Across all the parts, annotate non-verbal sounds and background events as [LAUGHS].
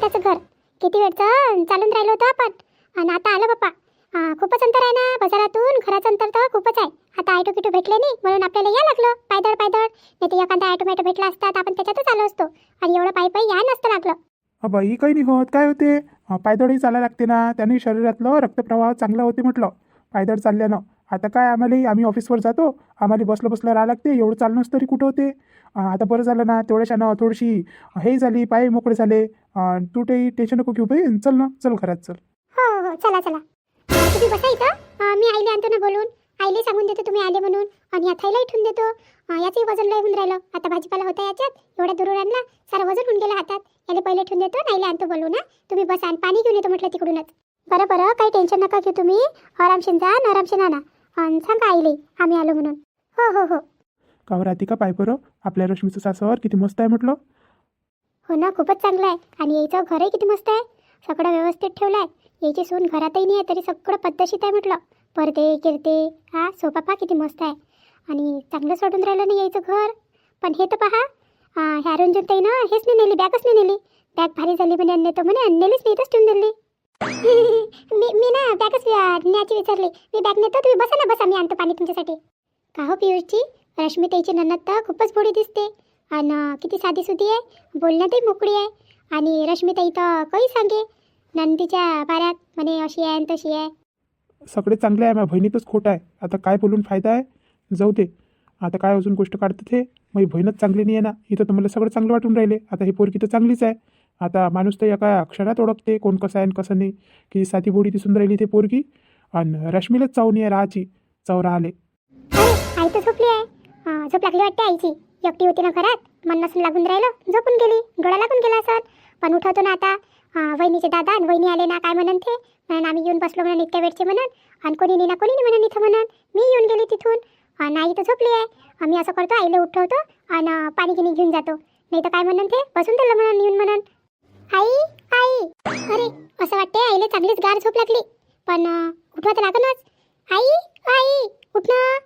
एकदाचं घर. किती वेळचं चालून राहिलो होतं आपण. आणि आता आलं बाप्पा. हा, खूपच अंतर आहे ना? बाजारातून घराचं अंतर तर खूपच आहे. आता ऑटो किटो भेटले नाही म्हणून आपल्याला या लागलं. पायदळ पायदळ. नाही तर एखादा ऑटोमॅटो भेटला असता तर आपण त्याच्यातच आलो असतो. आणि एवढं पायी पायी या नसतं लागलं. अ, बाई काही नाही होत. काय होते? पायदळही चालायला लागते ना? त्याने शरीरातलं रक्तप्रवाह चांगला होते म्हटलं. पायदळ चालल्यानं. आता काय? आम्हाला आम्ही ऑफिसवर जातो. आम्हाला बसलं बसलं राहावं लागते. एवढं चालणंच तरी कुठं होते? आता बरं झालं ना तेवढ्याशानं थोडीशी हे झाली पाय मोकळे झाले. तू ते टेन्शन नको घेऊ बाई. चल ना चल घरात चल. हो हो चला चला. तुम्ही बसा इथं. मी आईले आणतो ना बोलून. आईले सांगून देतो तुम्ही आले म्हणून. आणि या थैला इथून देतो. याचंही वजन लय होऊन राहिलं. आता भाजीपाला होता याच्यात. एवढ्या दुरून आणला सारा वजन होऊन गेलं हातात. याला पहिले ठेवून देतो आणि आईले आणतो बोलून ना तुम्ही बसा आणि पाणी घेऊन येतो म्हटलं तिकडूनच. बरं बरं काही टेन्शन नका घेऊ तुम्ही. आरामशीन जा आरामशीन आणा आणि सांगा आईले आम्ही आलो म्हणून. हो हो हो. कावर राधिका पाय बरं आपल्या रश्मीचं सासर किती मस्त आहे म्हटलं. हो ना खूपच चांगलं आहे. आणि यायचं घरही किती मस्त आहे. सगळं व्यवस्थित ठेवलं आहे यायची सून घरातही नाही आहे तरी सगळं पद्धतशीत आहे म्हटलं. परते किरते हा सोफा पहा किती मस्त आहे. आणि चांगलं सोडून राहिलं नाही यायचं घर. पण हे तर पहा ह्या रंजन ताई ना हेच नाही नेली बॅगच नाही नेली. बॅग भारी झाली म्हणे आणि तर म्हणे आणि नेलीच नाही तर ठेवून दिली. [LAUGHS] मी मी ना बॅगच न्यायची विचारली. मी बॅग नेतो तुम्ही बसा ना बसा मी आणतो पाणी तुमच्यासाठी. का हो पियुषची रश्मी ताईची ननद तर खूपच गोडी दिसते. आणि किती साधी सुधी आहे. बोलण्यातही मोकळी आहे. आणि रश्मीताई तर काही सांगे. नंदीच्या बाऱ्यात म्हणे अशी आहे आणि तशी आहे. सगळे चांगले आहे. माझ्या बहिणीतच खोटं आहे. आता काय बोलून फायदा आहे? जाऊ दे. आता काय अजून गोष्ट काढतात हे? माझी बहीणच चांगली नाही आहे ना. इथं तर मला सगळं चांगलं वाटून राहिले. आता ही पोरगी तर चांगलीच आहे. आता माणूस तर एका क्षणात ओळखते कोण कसं आहे आणि कसं नाही. की साधी बोडी दिसून राहिली ते पोरगी. आणि रश्मीलाच चावून आहे राहाची चव राहिले. झोपली आहे. झोप लागली वाटते आईची. एकटी होती ना घरात. मन नसून लागून राहिलं झोपून गेली. डोळा लागून गेला असत पण उठवतो ना आता. वहिनीचे दादा आणि वहिनी आले ना काय म्हणन ते? म्हणून आम्ही येऊन बसलो म्हणून इतक्या वेळचे म्हणून. आणि कोणी नाही ना कोणी नाही म्हणून इथं म्हणून. मी येऊन गेली तिथून. आणि आई तर झोपली आहे. आम्ही असं करतो आईला उठवतो आणि पाणी गिनी घेऊन जातो. नाही तर काय म्हणन ते? बसून दिलं म्हणून येऊन म्हणून. आई आई. अरे असं वाटते आईला चांगलीच गार झोप लागली. पण उठवत उठवा तर लागणच आई आई उठणं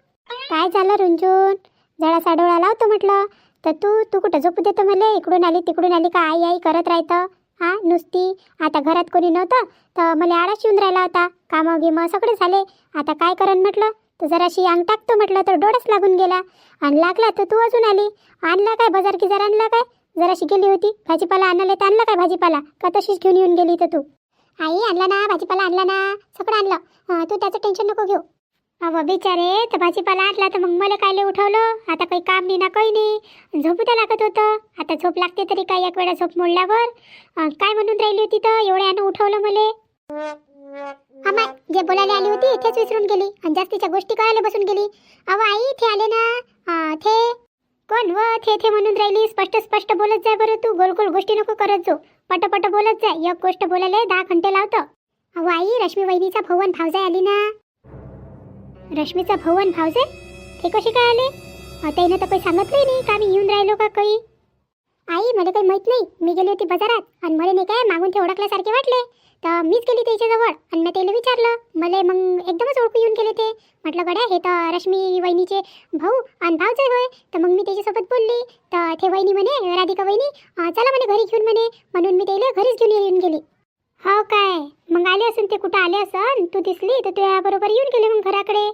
काय झालं रुंजून? जरा साडोळा लावतो म्हटलं. तर तू तू कुठं झोपू देतो मला इकडून आली तिकडून आली का आई आई करत राहतं? हा नुसती? आता घरात कोणी नव्हतं? तर मला आळस येऊन राहिला होता. कामं गिमं सगळे झाले. आता काय करन म्हटलं? तर जराशी अंग टाकतो म्हटलं तर डोळाच लागून गेला. आणि लागला तर तू अजून आली. आणला काय बाजार की जरा आणला काय? जराशी गेली होती. भाजीपाला आणायला तर आणला काय भाजीपाला? का तशीच घेऊन येऊन गेली तर तू? आई आणला ना भाजीपाला आणला ना. सगळं आणलं. तू त्याचं टेन्शन नको घेऊ. अव बिचारे तर भाजीपाला आणला तर मग मला कायले उठवलं? आता काही काम नाही ना काही नाही. झोपू तर लागत होतं. आता झोप लागते तरी काय एक वेळा झोप मोडल्यावर? काय म्हणून राहिली होती तर? एवढ्यानं उठवलं मले. अमाय जे बोलायला आली होती तेच विसरून गेली. आणि जास्तीच्या गोष्टी कळायला बसून गेली. अव आई थे आले ना. थे. कोण व? थे थे म्हणून राहिली. स्पष्ट स्पष्ट बोलत जाय बरं तू. गोल गोल गोष्टी नको करत जो पटपट बोलत जाय. एक गोष्ट बोलायला दहा घंटे लावतो. अहो आई रश्मी वहिनीचा भवन भावजाय आली ना. रश्मीचा भाऊ आणि भावजे ते कसे काय आले त्यानं तर काही सांगितलंही नाही का मी येऊन राहिलो का काही? आई मला काही माहीत नाही. मी गेली होती बाजारात आणि मला नाही काय मागून ते ओळखल्यासारखे वाटले. तर मीच गेली त्याच्याजवळ आणि मी त्याला विचारलं मला मग एकदमच ओळखू येऊन गेले ते. म्हटलं गड्या हे तर रश्मी वहिनीचे भाऊ आणि भावचे होय. तर मग मी त्याच्यासोबत बोलली तर ते वहिनी म्हणे राधिका वहिनी चला म्हणे घरी घेऊन म्हणे. म्हणून मी त्याला घरीच घेऊन येऊन गेली. हो काय? मग आले असेल ते कुठं आले असन? तू दिसली तर तुझ्या बरोबर येऊन गेले मग घराकडे.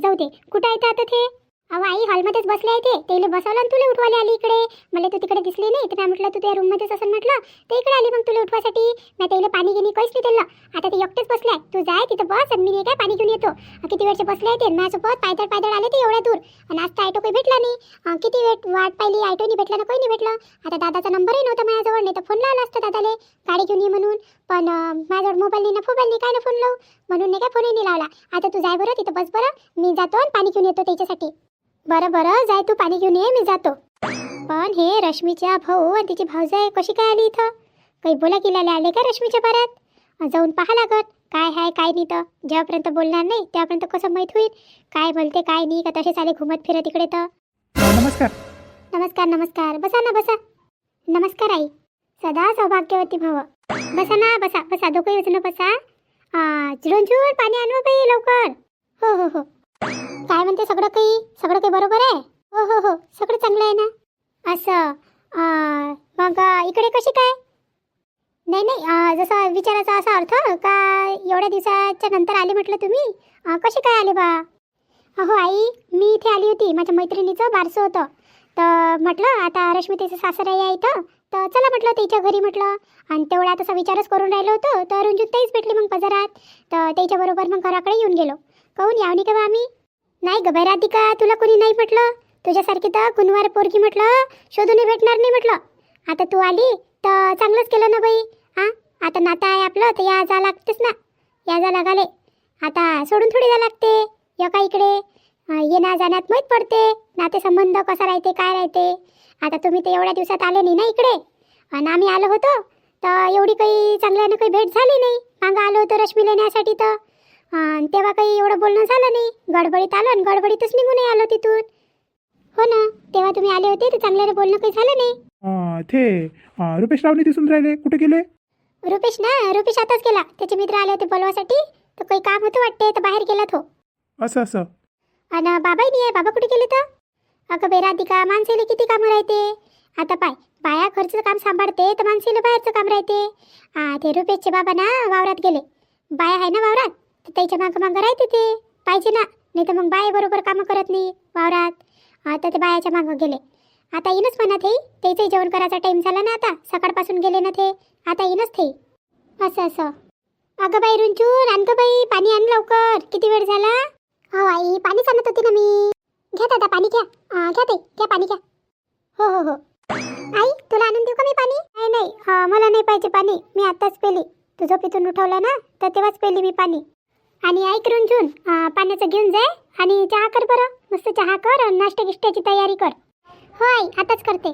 जाऊ दे. कुठं आहे ते आता ते? अहो आई हॉलमध्येच बसले आहे ते. तेले बसवलं आणि तुला उठवायला आली इकडे. मला तू तिकडे दिसली नाही. तर मी म्हटलं तू त्या रूममध्येच असं म्हटलं. ते इकडे आली मग तुला उठवासाठी. मी त्याला पाणी घेणी काहीच नाही त्याला आता ते एकटेच बसले आहे तू जाय तिथं बस आणि मी नाही काय पाणी घेऊन येतो. किती वेळचे बसले आहे ते? माझ्यासोबत पायदळ पायदळ आले ते एवढ्या दूर. आणि आज तर ऑटो काही भेटला नाही. किती वेळ वाट पाहिली ऑटो नाही भेटला ना काही नाही भेटलं. आता दादाचा नंबरही नव्हता माझ्याजवळ नाही तर फोन लावला असता दादाले. गाडी घेऊन ये म्हणून. पण अं, माझ्याजवळ मोबाईल नाही ना फोबाईल नाही. काय ना फोन लावू? म्हणून नाही काय फोनही नाही लावला. आता तू जाय बरं तिथं बस बरं. मी जातो आणि पाणी घेऊन येतो त्याच्यासाठी. बरं बरं जाय तू पाणी घेऊन ये मी जातो. पण हे रश्मीच्या भाऊ आणि तिची भाऊजाई कशी काय आली इथं? काही बोला गेल्याले आले का रश्मीच्या बारात? अं, जाऊन पाहा लागत काय आहे काय नाही तर. जेव्हापर्यंत बोलणार नाही तेव्हापर्यंत कसं माहीत होईल? काय बोलते काय नाही का तसेच आले घुमत फिरत इकडे तर? नमस्कार. नमस्कार नमस्कार. बसा ना बसा. नमस्कार आई. सदा सौभाग्यवती भव. बसा ना बसा बसा. दोघं येऊन बसा. झुळून झुळून पाणी आणू बाई लवकर? हो हो हो. काय म्हणते सगळं काही? सगळं काही बरोबर आहे? हो हो हो. सगळं चांगलं आहे ना? असं. मग इकडे कशी काय? नाही नाही. जसं विचारायचा असा अर्थ का एवढ्या दिवसाच्या नंतर आले म्हटलं तुम्ही? कसे काय आले बा? हो आई मी इथे आली होती. माझ्या मैत्रिणीचं बारसं होतं. तर म्हटलं आता रश्मितेचं सासराई आहे इथं. तर चला म्हटलं त्याच्या घरी म्हटलं. आणि तेवढा तसा विचारच करून राहिलो होतो. तर रुंजून तेच भेटली मग बाजारात. तर त्याच्याबरोबर मग घराकडे येऊन गेलो. काहून यावणी का बा आम्ही? नाही ग बाई राधिका तुला कोणी नाही म्हटलं? तुझ्यासारखी तर कुणवार पोरगी म्हटलं शोधूनही भेटणार नाही म्हटलं. आता तू आली तर चांगलंच केलं ना बाई हां आता नातं आहे आपलं तर या जा लागतेच ना. या जा लागाले. आता सोडून थोडी जा लागते या का इकडे? येण्या जाण्यात माहीत पडते. नातेसंबंध कसा राहते काय राहते? आता तुम्ही तर एवढ्या दिवसात आले नाही ना इकडे? आणि आम्ही आलो होतो तर एवढी काही चांगल्यानं काही भेट झाली नाही. मागं आलो होतो रश्मी लेण्यासाठी तर. तेव्हा काही एवढं बोलणं झालं नाही. गडबडीत आलो आणि गडबडीतच निघूनही आलो तिथून. हो ना तेव्हा तुम्ही आले होते तर चांगल्यानं बोलणं काही झालं नाही. ते रुपेश रावने दिसून राहिले. कुठे गेले? रुपेश ना रुपेश आताच गेला. त्याचे मित्र आले होते बोलवासाठी. तर काही काम होतं वाटते तर बाहेर गेला तो असं असं. आणि बाबाही नाही आहे? बाबा कुठे गेले तर? अगं बाई राधिका माणसेले किती कामं राहते? आता पाय बाया घरचं काम सांभाळते तर माणसेला बाहेरचं काम राहते. हा ते रुपेशचे बाबा ना वावरात गेले. बाया आहे ना वावरात? तर त्याच्या मागं मागं राहते ते. पाहिजे ना. नाही तर मग बाया बरोबर कामं करत नाही वावरात. आता ते बायाच्या मागं गेले. आता येईनच म्हणा ते त्याचंही जेवण करायचा टाईम झाला ना आता. सकाळपासून गेले ना ते. आता येईनच ते. असं असं. अगं बाई रुंचून आण गं बाई. पाणी आण लवकर. किती वेळ झाला? हो आई पाणीच आणत होती ना मी. घ्या दादा पाणी घ्या. घ्या ते घ्या पाणी घ्या. हो हो हो. आई तुला आणून देऊ का मी पाणी? नाही नाही. मला नाही पाहिजे पाणी. मी आत्ताच पेली. तू झोपेतून उठवलं ना तर तेव्हाच पेली मी पाणी. आणि ऐक रुंजून पाण्याचं घेऊन जाय आणि चहा कर बरं. मस्त चहा कर आणि नाश्ता गिष्ट्याची तयारी कर. हो आई आताच करते.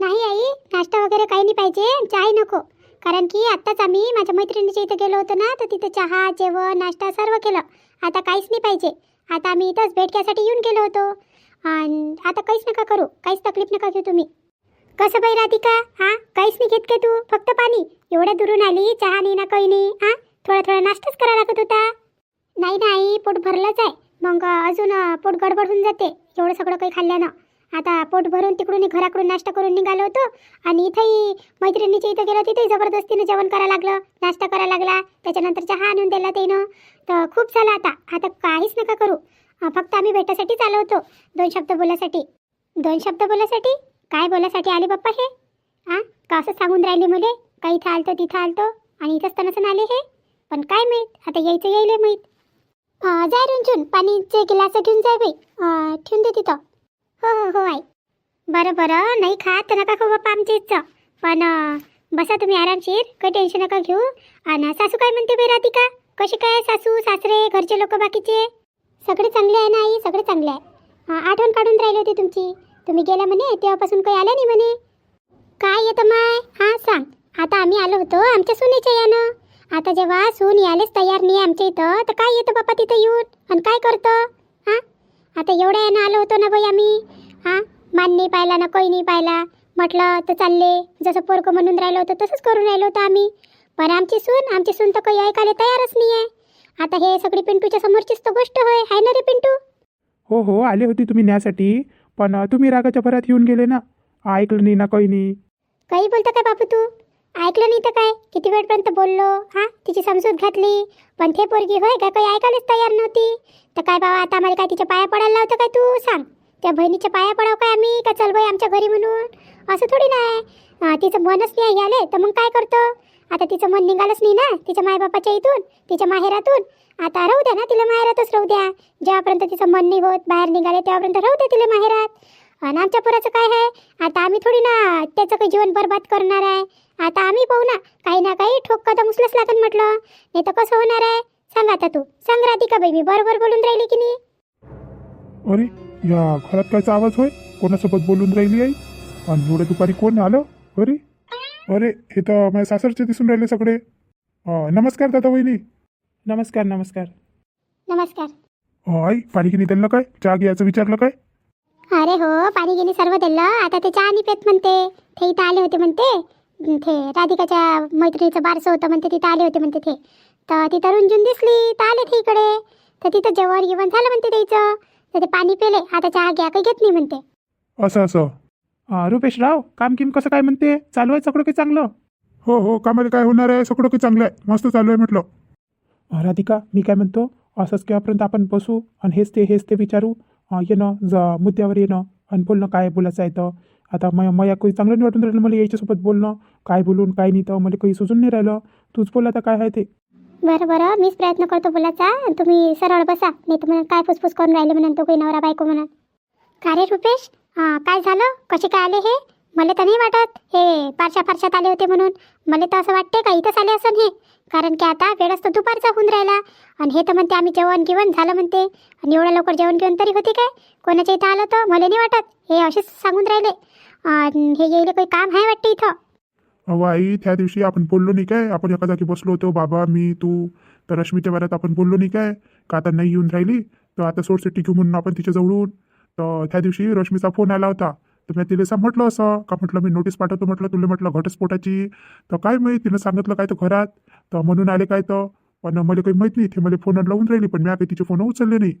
नाही आई नाश्ता वगैरे काही नाही पाहिजे. चहाही नको. कारण की आत्ताच आम्ही माझ्या मैत्रिणीच्या इथं गेलो होतो ना तर तिथं चहा जेवण नाश्ता सर्व केलं. आता काहीच नाही पाहिजे. आता आम्ही इथंच भेटक्यासाठी येऊन गेलो होतो. आणि आता काहीच नका करू. काहीच तकलीफ नका घेऊ तुम्ही. कसं बाई राधिका? हा? काहीच नाही घेत का तू? फक्त पाणी. एवढ्या दुरून आली चहा नाही ना काही नाही. हा? थोडा थोडा नाश्ताच करा लागत होता. नाही नाही पोट भरलंच आहे. मग अजून पोट गडबड होऊन जाते. एवढं सगळं काही खाल्ल्यानं. आता पोट भरून तिकडून घराकडून नाश्ता करून निघालो होतो. आणि इथंही मैत्रिणीच्या इथं गेलो तिथेही जबरदस्तीनं जेवण करायला लागलं नाश्ता करायला लागला. त्याच्यानंतर चहा आणून दिला त्यानं. तर खूप झालं आता. आता काहीच नका करू. फक्त आम्ही भेटासाठीच आलो होतो. दोन शब्द बोलासाठी दोन शब्द बोलासाठी काय बोलासाठी आले बाप्पा हे? हां का असं सांगून राहिले मुले? का इथं आलतो तिथं आलतो? आणि इथंच तनसन आले हे? पण काय माहीत? आता यायचं यायले माहीत. जाय रुंचून पाणीचे गिलास घेऊन जाय बाई. ठेवून दे तिथं. हो हो हो आई. बरं बरं नाही खात तर नका खाऊ बाप्पा आमच्या इथचं पण बसा तुम्ही आरामशीर काही टेन्शन नका घेऊ. आणि सासू काय म्हणते बाई राधिका? कशी काय सासू सासरे घरचे लोक बाकीचे? सगळे चांगले आहे ना आई? सगळे चांगले आहे. आठवण काढून राहिली होती तुमची. तुम्ही गेल्या म्हणे तेव्हापासून काही आल्या नाही म्हणे. काय येतं माय? हां सांग. आता आम्ही आलो होतो आमच्या सुनेच्या यानं. आता जेव्हा सून यायलाच तयार नाही आमच्या इथं तर काय येतं बाप्पा तिथं येऊन? आणि काय करतं? हां? आता एवढ्या यानं आलो होतो ना बाई आम्ही. हां? मान नाही पाहिला ना काही नाही पाहिला. म्हटलं तर चालले. जसं पोरकं म्हणून राहिलं होतं तसंच करून राहिलो होतं आम्ही. पण आमची सून आमची सून तर काही ऐकायला तयारच नाही आहे आता हे सगळी पिंटूच्या समोरचीच तर गोष्ट होय आहे ना रे पिंटू? हो हो आले होते तुम्ही न्यासाठी. पण तुम्ही रागाच्या भरात येऊन गेले ना. ऐकलं नाही ना काही नाही. काही बोलतो काय बापू तू? ऐकलं नाही तर काय? किती वेळपर्यंत बोललो? हा? तिची समजूत घातली. पण ते पोरगी होय का? काही ऐकायलाच तयार नव्हती. तर काय बाबा आता आम्हाला काय तिच्या पाया पडायला लावतं काय तू? सांग. त्या बहिणीच्या पाया पडाव काय आम्ही? का चल बाई आमच्या घरी म्हणून? असं थोडी नाही तिचं मनच नाही आले तर मग काय करतो? आता तिचं मन निघालंच नाही ना? तिच्या मायबापाच्या इथून? तिच्या माहेरातून? आता राहू द्या ना तिला माहेरातच राहू द्या. जेव्हापर्यंत तिचं मन नाही होत बाहेर निघाले तेव्हापर्यंत राहू द्या तिला माहेरात. आणि आमच्या पुराचं काय आहे? आता आम्ही थोडी ना त्याचं काही जीवन बरबाद करणार आहे. आता आम्ही पाहू ना. काही ना काही ठोक कदम उचलच लागत म्हटलं. नाही तर कसं होणार आहे? सांग आता तू. सांग राधिका बाई मी बरोबर बोलून राहिली की नाही? अरे या घरात कायचा आवाज होय? कोणासोबत बोलून राहिली आई? आणि एवढ्या दुपारी कोण आलं? अरे अरे हे तर माझ्या सासरचे दिसून राहिले सगळे. अं, नमस्कार दादा वहिनी. नमस्कार नमस्कार. नमस्कार. अं, आई पाणी किनी दिलं काय? चहा घ्यायचं विचारलं काय? अरे हो पाणी गिनी सर्व दिलं. आता ते चहा नाही पेत म्हणते. ते इथं आले होते म्हणते. ते राधिकाच्या मैत्रिणीचं बारसं होतं म्हणते तिथं आले होते म्हणते ते. तर तिथं रुंजून दिसली तर आले ते इकडे. तर तिथं जेवण गिवण झालं म्हणते त्याचं. तर ते पाणी पेले आता चहा घ्या काही घेत नाही म्हणते. असं असं. रुपेश राव काम किम कसं काय म्हणते? चालू आहे सगळं काही चांगलं? हो हो कामाला काय होणार आहे? सगळं काही चांगलं आहे. मस्त चालू आहे म्हटलं. अं, राधिका मी काय म्हणतो? असंच केव्हापर्यंत आपण बसू आणि हेच ते हेच ते विचारू? अं, येणं ज मुद्द्यावर येणं आणि बोलणं काय बोलायचं आहे तर? आता मग मया काही चांगलं नाही वाटून राहिलं मला याच्यासोबत बोलणं काय बोलून काय नाही तर मला काही सुचून नाही राहिलं. तूच बोल आता काय आहे ते. बरं बरं मीच प्रयत्न करतो बोलायचा. तुम्ही सरळ बसा. नाही तर म्हणा काय फुसफुस करून राहिले म्हणा तो काही नवरा बायको म्हणा का रे रुपेश? हां काय झालं? कसे काय आले हे? मला तर नाही वाटत. हे पारशा फारशात आले होते म्हणून. मला तर असं वाटते का इथंच आले असं हे? कारण की आता वेळच तर दुपारचा होऊन राहिला. आणि हे तर म्हणते आम्ही जेवण गिवण झालं म्हणते. आणि एवढ्या लवकर जेवण घेऊन तरी होते काय? कोणाच्या इथं आलं तर? मला नाही वाटत. हे असेच सांगून राहिले. हे येईल काही काम आहे वाटते इथं? अहो आई त्या दिवशी आपण बोललो नाही काय? आपण एका जागी बसलो होतो बाबा मी तू तर रश्मीच्या वरात आपण बोललो नाही काय? का आता नाही येऊन राहिली? तर आता सोडसिटी घेऊ म्हणून आपण तिच्या जवळून. तर त्या दिवशी रश्मीचा फोन आला होता. तर मी तिला सा म्हटलं असं का म्हटलं मी नोटीस पाठवतो म्हटलं तुला म्हटलं घटस्फोटाची. तर काय माहिती तिनं सांगितलं काय तर घरात. तर म्हणून आले काय तर. पण मला काही माहीत नाही ते मला फोन लावून राहिली पण मी आता तिचे फोन उचलले नाही.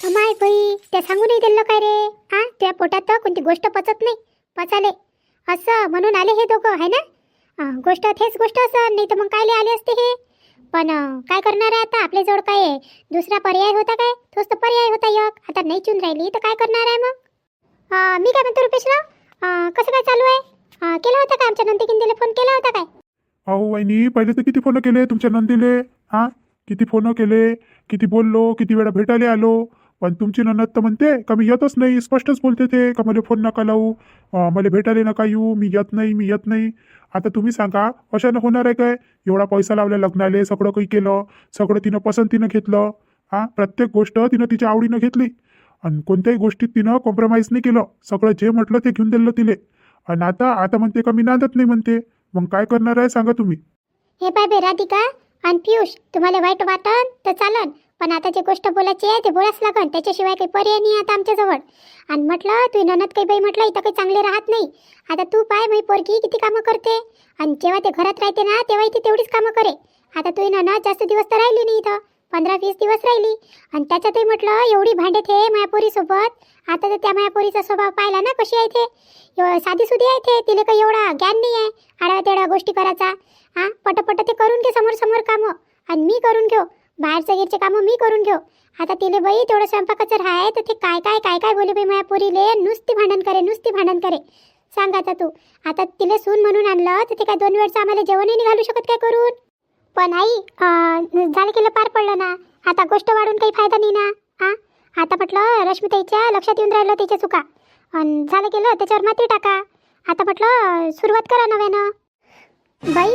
माय बाई त्या सांगू नाही दिलं काय रे? हा? त्या पोटात तर कोणती गोष्ट पचत नाही. पचाले. असं म्हणून आले हे दोघं आहे ना? गोष्ट हेच गोष्ट असं नाही तर मग कायले आले असते हे? पण काय करणार आहे आता? आपल्याजवळ काय आहे? दुसरा पर्याय होता काय? तोच तर पर्याय होता एक. आता नाही चून राहिली तर काय करणार आहे मग? मी काय म्हणतो रुपेशराव? कसं काय चालू आहे? केला होता का आमच्या नंदिकिंदीला फोन? केला होता काय? अहो वहिनी पहिले तर किती फोन केले तुमच्या नंदीले? हा? किती फोन केले? किती बोललो? किती वेळा भेटायला आलो? पण तुमची ननद तर म्हणते का मी येतच नाही? स्पष्टच बोलते ते. का मला फोन नका लावू? मला भेटायला नका येऊ. मी येत नाही मी येत नाही. आता तुम्ही सांगा अशानं होणार आहे काय? एवढा पैसा लावला लग्नाले सगळं काही केलं सगळं तिनं पसंतीनं घेतलं. हा प्रत्येक गोष्ट तिनं तिच्या आवडीनं घेतली. आणि कोणत्याही गोष्टीत तिनं कॉम्प्रोमाइज नाही केलं. सगळं जे म्हटलं ते घेऊन दिलं तिले. आणि आता आता म्हणते का मी नांदत नाही म्हणते. मग काय करणार आहे सांगा तुम्ही. हे पाय बे राधिका. आणि पियुष तुम्हाला वाईट वाटन तर चालन. पण आता जे गोष्ट बोलायची आहे ते बोलाच लागन. त्याच्याशिवाय काही पर्याय नाही आता आमच्याजवळ. आणि म्हटलं तू ननद काही बाई म्हटलं इथं काही चांगले राहत नाही. आता तू पाय मी पोरगी किती कामं करते? आणि जेव्हा ते घरात राहते ना तेव्हा ती तेवढीच कामं करे. आता तू ननद जास्त दिवस तर राहिली नाही इथं. पंधरा वीस दिवस राहिली. आणि त्याच्यातही म्हटलं एवढी भांडे थे मायापोरीसोबत. आता तर त्या मायापोरीचा स्वभाव पाहिला ना कशी आहे ते? साधी सुधी आहे ते? तिला काही एवढा ज्ञान नाही आहे आडव्या तेवढ्या गोष्टी करायचा. हां पटपट ते करून घे समोर समोर कामं. आणि मी करून घेऊ. बाहेरचे गिरचे कामं मी करून घेऊ. आता तिले बाई तेवढं स्वयंपाकाचं राहाय तर ते काय काय काय काय बोले बाई माझ्या पोरीले? नुसती भांडण करे नुसती भांडण करे. सांग आता तू. आता तिले सून म्हणून आणलं तर ते काय दोन वेळचं आम्हाला जेवणही निघालू घालू शकत काय करून? पण आई झालं केलं पार पडलं ना. आता गोष्ट वाढून काही फायदा नाही ना. हां आता म्हटलं रश्मिताईच्या लक्षात येऊन राहिलं त्याच्या चुका. आणि झालं केलं त्याच्यावर माती टाका. आता म्हटलं सुरुवात करा नव्यानं. बाई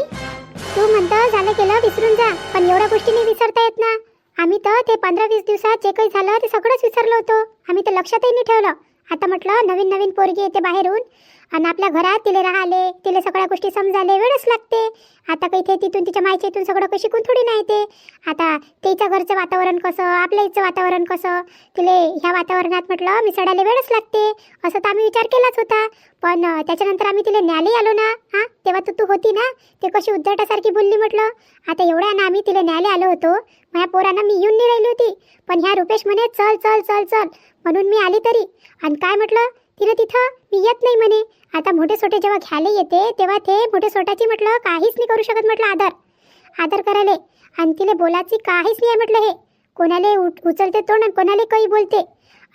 तू म्हणतं झालं केलं विसरून जा. पण एवढ्या गोष्टी नाही विसरता येत ना. आम्ही तर ते पंधरा वीस दिवसात जे काही झालं ते सगळंच विसरलो होतो. आम्ही तर लक्षातही नाही ठेवलं. आता म्हटलं नवीन नवीन पोरगी येते बाहेरून. आणि आपल्या घरात तिले राहिले तिले सगळ्या गोष्टी समजायला वेळच लागते. आता काही ते तिथून तिच्या मायच्या इथून सगळं काही शिकून थोडी नाही ते. आता तिच्या घरचं वातावरण कसं आपल्या इथचं वातावरण कसं? तिले ह्या वातावरणात म्हटलं मिसळायला वेळच लागते. असं तर आम्ही विचार केलाच होता. पण त्याच्यानंतर आम्ही तिला न्यायला आलो ना हां? तेव्हा तर तू होती ना? ते कशी उद्धटासारखी बोलली म्हटलं. आता एवढ्या ना आम्ही तिला न्यायला आलो होतो. माझ्या पोरांना मी येऊन नाही राहिली होती. पण ह्या रुपेश म्हणे चल चल चल चल. म्हणून मी आली तरी. आणि काय म्हटलं? तिनं तिथं मी येत नाही म्हणे. आता मोठे सोटे जेव्हा घ्यायला येते तेव्हा ते मोठे सोटाची म्हटलं काहीच नाही करू शकत म्हटलं आदर. आदर करायले. आणि तिला बोलायची काहीच नाही आहे म्हटलं हे. कोणाले उचलते तोंड आणि कोणाला काही बोलते.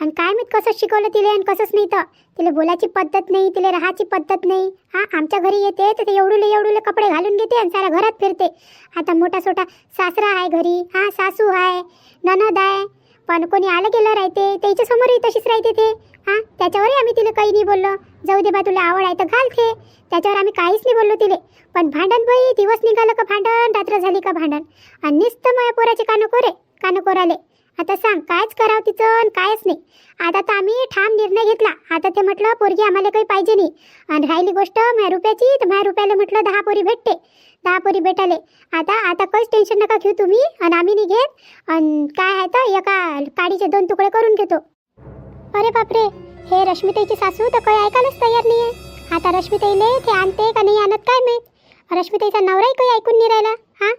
आणि काय मी कसं शिकवलं तिला आणि कसंच नाही तर तिला बोलायची पद्धत नाही तिला राहायची पद्धत नाही. हां आमच्या घरी येते तर ते एवढूले एवढूले कपडे घालून घेते आणि साऱ्या घरात फिरते. आता मोठा सोटा सासरा आहे घरी. हां सासू आहे ननद आहे. पण कोणी आलं गेलं राहते त्याच्यासमोरही तशीच राहते ते. हां त्याच्यावरही आम्ही तिला काही नाही बोललो. जाऊ दे बा तुला आवड आहे तर घालते त्याच्यावर आम्ही काहीच नाही बोललो तिले. पण भांडण बाई दिवस निघालं का भांडण रात्र झाली का भांडण. आणि नुसतं माझ्या पोराचे कानं कोरे कानं कोराले आता सांग कायच करावं तिचं आणि कायच नाही. आता तर आम्ही ठाम निर्णय घेतला. आता ते म्हटलं पोरगी आम्हाला काही पाहिजे नाही. आणि राहिली गोष्ट माझ्या रुपयाची? तर माझ्या रुपयाला म्हटलं दहा पोरी भेटते. दहा पोरी भेटाले. आता आता काहीच टेन्शन नका घेऊ तुम्ही. आणि आम्ही नाही घेत. आणि काय आहे तर एका काडीचे दोन तुकडे करून घेतो. अरे बापरे! हे रश्मीताईची सासू तर काही ऐकायलाच तयार नाही आहे आता रश्मीताईले ते आणते का नाही आणत काय माहीत? रश्मीताईचा नवराही काही ऐकून नाही राहिला. हां?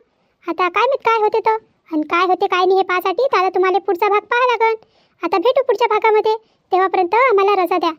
आता काय माहीत काय होते तर आणि काय होते काय नाही हे पाहासाठी? तर आता तुम्हाला पुढचा भाग पाहा लागन. आता भेटू पुढच्या भागामध्ये. तेव्हापर्यंत आम्हाला रजा द्या.